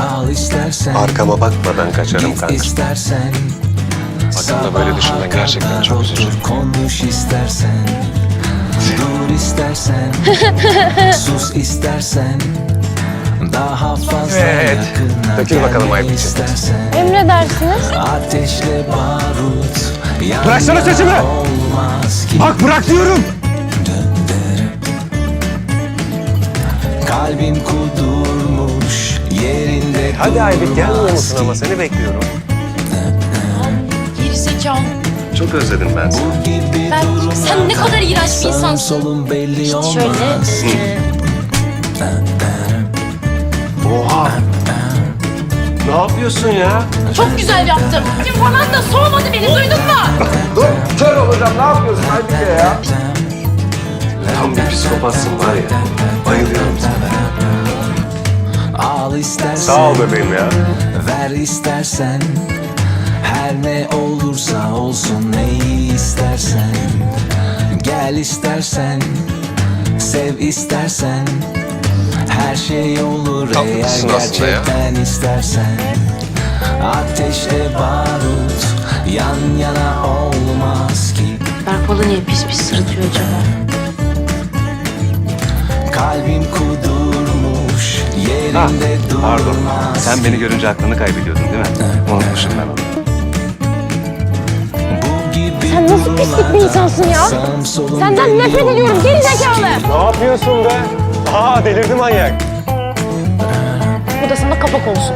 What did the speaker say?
Kal istersen Arkama bakma ben kaçarım kanka. istersen Hakkında böyle düşünmen gerçekten çok üzücü. Konuş istersen Dur istersen Sus istersen Daha fazla Evet. yakına Dökül bakalım gelme Aybüke. istersen Emredersiniz. Ateşle barut yan Bıraksana yana sesimi! Olmaz ki Bak bırak diyorum. Kalbim kudurmuş yerinde Hadi Aybük gelmiyor ama seni bekliyorum. Gerizekalı. Çok özledim ben seni. Ben- sen ne kadar iğrenç bir insansın. olmaz Şöyle. Oha! Ne yapıyorsun ya? Çok güzel yaptım. Kim falan da soğumadı beni duydun mu? Dur kör olacağım ne yapıyorsun Aybüke ya? Tam bir psikopatsın var ya. Al istersen. Sağ ol bebeğim ya. Ver istersen. Her ne olursa olsun neyi istersen. Gel istersen. Sev istersen. Her şey olur eğer aslında ya. gerçekten istersen. Ateşle barut yan yana olmaz ki. Berk balı niye pis pis sırıtıyor acaba? Yerinde Pardon. Sen beni görünce aklını kaybediyordun değil mi? Unutmuşum ben onu. Sen nasıl pislik bir insansın ya? Senden nefret ediyorum geri zekalı. Ne yapıyorsun be? Aa delirdi manyak. Bu da sana kapak olsun.